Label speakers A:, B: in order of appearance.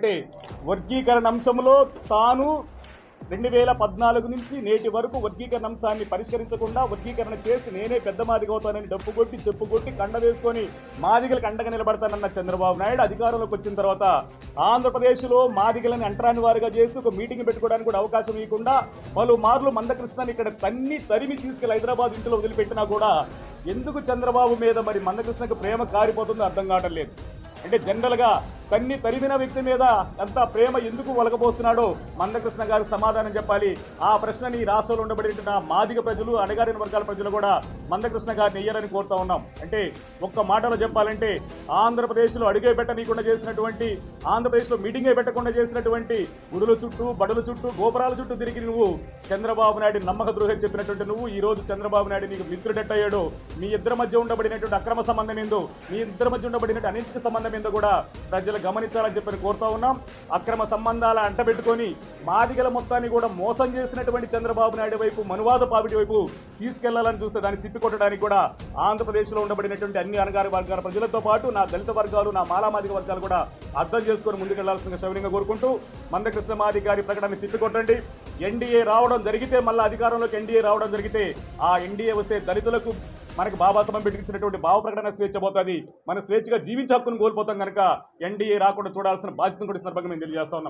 A: ఏంటంటే వర్గీకరణ అంశంలో తాను రెండు వేల పద్నాలుగు నుంచి నేటి వరకు వర్గీకరణ అంశాన్ని పరిష్కరించకుండా వర్గీకరణ చేసి నేనే పెద్ద మాదిగా అవుతానని డప్పు కొట్టి చెప్పు కొట్టి కండ వేసుకొని మాదిగలకు అండగా నిలబడతానన్న చంద్రబాబు నాయుడు అధికారంలోకి వచ్చిన తర్వాత ఆంధ్రప్రదేశ్లో మాదిగలని అంటరాని వారుగా చేసి ఒక మీటింగ్ పెట్టుకోవడానికి కూడా అవకాశం ఇవ్వకుండా పలు మార్లు మందకృష్ణని ఇక్కడ తన్ని తరిమి తీసుకెళ్ళి హైదరాబాద్ ఇంట్లో వదిలిపెట్టినా కూడా ఎందుకు చంద్రబాబు మీద మరి మందకృష్ణకు ప్రేమ కారిపోతుందో అర్థం కావటం లేదు. అంటే జనరల్గా కన్ని తరిమిన వ్యక్తి మీద ఎంత ప్రేమ ఎందుకు ఒలగబోతున్నాడో మందకృష్ణ గారు సమాధానం చెప్పాలి. ఆ ప్రశ్నని రాష్ట్రంలో ఉండబడిన మాదిగ ప్రజలు అడగారిన వర్గాల ప్రజలు కూడా మందకృష్ణ గారిని ఇయ్యాలని కోరుతా ఉన్నాం. అంటే ఒక్క మాటలో చెప్పాలంటే ఆంధ్రప్రదేశ్లో అడుగే పెట్టనీయకుండా చేసినటువంటి ఆంధ్రప్రదేశ్లో మీటింగే పెట్టకుండా చేసినటువంటి గుడుల చుట్టూ బడుల చుట్టూ గోపురాల చుట్టూ తిరిగి నువ్వు చంద్రబాబు నాయుడు నమ్మక ద్రోహం చెప్పినటువంటి నువ్వు ఈ రోజు చంద్రబాబు నాయుడు నీకు మిత్రుడెట్టయ్యాడు. మీ ఇద్దరి మధ్య ఉండబడినటువంటి అక్రమ సంబంధం ఏందో మీ ఇద్దరి మధ్య ఉండబడినటువంటి అనిశ్చిత సంబంధం ఏందో కూడా ప్రజలకు గమనించాలని చెప్పని కోరుతా ఉన్నాం. అక్రమ సంబంధాల అంటబెట్టుకొని మాదిగల మొత్తాన్ని కూడా మోసం చేసినటువంటి చంద్రబాబు నాయుడు వైపు మనువాద పాపిటి వైపు తీసుకెళ్ళాలని చూస్తే దాన్ని తిప్పికొట్టడానికి కూడా ఆంధ్రప్రదేశ్లో ఉండబడినటువంటి అన్ని అనగారి వర్గాల ప్రజలతో పాటు నా దళిత వర్గాలు నా మాలామాదిక వర్గాలు కూడా అర్థం చేసుకొని ముందుకెళ్ళాల్సిన సౌర్యంగా కోరుకుంటూ మందకృష్ణ మాది ప్రకటన తిప్పికొట్టండి. ఎన్డీఏ రావడం జరిగితే మళ్ళీ అధికారంలోకి ఎన్డీఏ రావడం జరిగితే ఆ ఎన్డీఏ వస్తే దళితులకు మనకి బాబాసమం పెట్టించినటువంటి భావ ప్రకటన స్వేచ్ఛ పోతుంది. మన స్వేచ్ఛగా జీవించే హక్కును కోల్పోతాం కనుక ఎన్డీఏ రాకుండా చూడాల్సిన బాధ్యతను కూడా సందర్భంగా మేము తెలియజేస్తా ఉన్నాం.